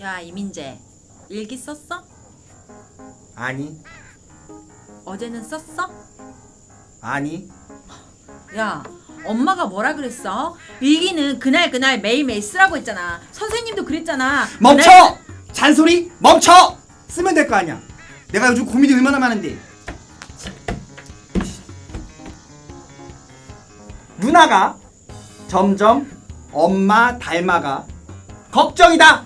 야 이민재 일기 썼어? 아니 어제는 썼어? 아니 야 엄마가 뭐라 그랬어? 일기는 그날 그날 매일매일 쓰라고 했잖아 선생님도 그랬잖아 멈춰! 그날- 잔소리 멈춰! 쓰면 될 거 아니야 내가 요즘 고민이 얼마나 많은데 누나가 점점 엄마 닮아가 걱정이다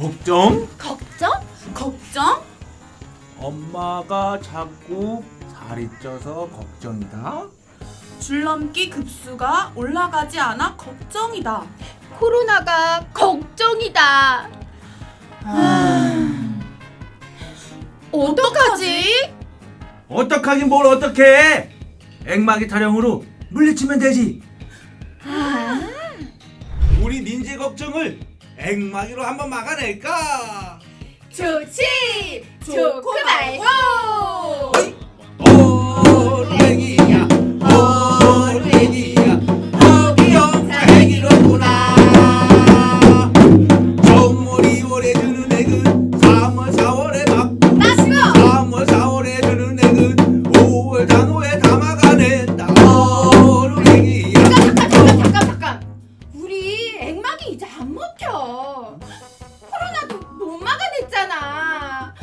걱정? 걱정? 걱정? 엄마가 자꾸 살이 쪄서 걱정이다. 줄넘기 급수가 올라가지 않아 걱정이다. 코로나가 걱정이다. 어떡하지? 어떡하긴 뭘 어떡해? 액마기 타령으로 물리치면 되지. 우리 민재 걱정을 액마기로 한번 막아낼까? 좋지. 좋고 말고. 오래기야 오래기야 어기영자 애기로구나 정월이 월에 드는 액은 3월 4월에 맞고 마시고. 3월 4월에 드는 액은 5월 단오에 담아가낸다 안 먹혀. 코로나도 못 막아냈잖아.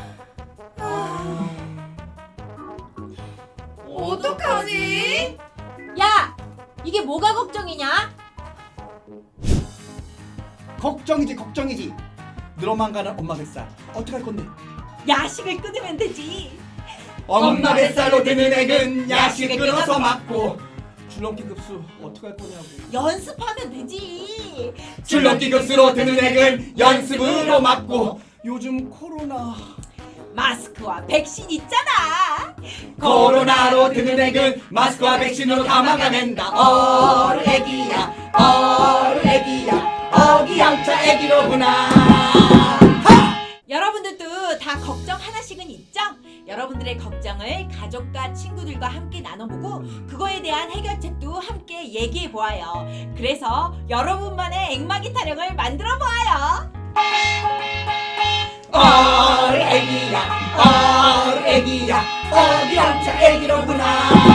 아, 어떡하지? 야, 이게 뭐가 걱정이냐? 걱정이지 걱정이지 늘어만 가는 엄마 뱃살 어떡할 건데 야식을 끊으면 되지. 엄마 뱃살로 드는 액은 야식을 끊어서 맞고 줄넘기 급수 어떡할 거냐고. 연습하면 되지. 줄넘기 급수로 드는 액은 연습으로 맞고. 요즘 코로나. 마스크와 백신 있잖아. 코로나로 드는 액은 마스크와 백신으로 다. 막아낸다. 어르 애기야 어르 애기야. 어기양차 애기로구나 여러분들도 다 걱정 하나씩은 있죠? 여러분들의 걱정을 가족과 친구들과 함께 나눠보고 그거에 대한 해결책도 함께 얘기해 보아요. 그래서 여러분만의 액마기 타령을 만들어 보아요. 어르 애기야 어르 애기야 어기양차 애기로구나 어르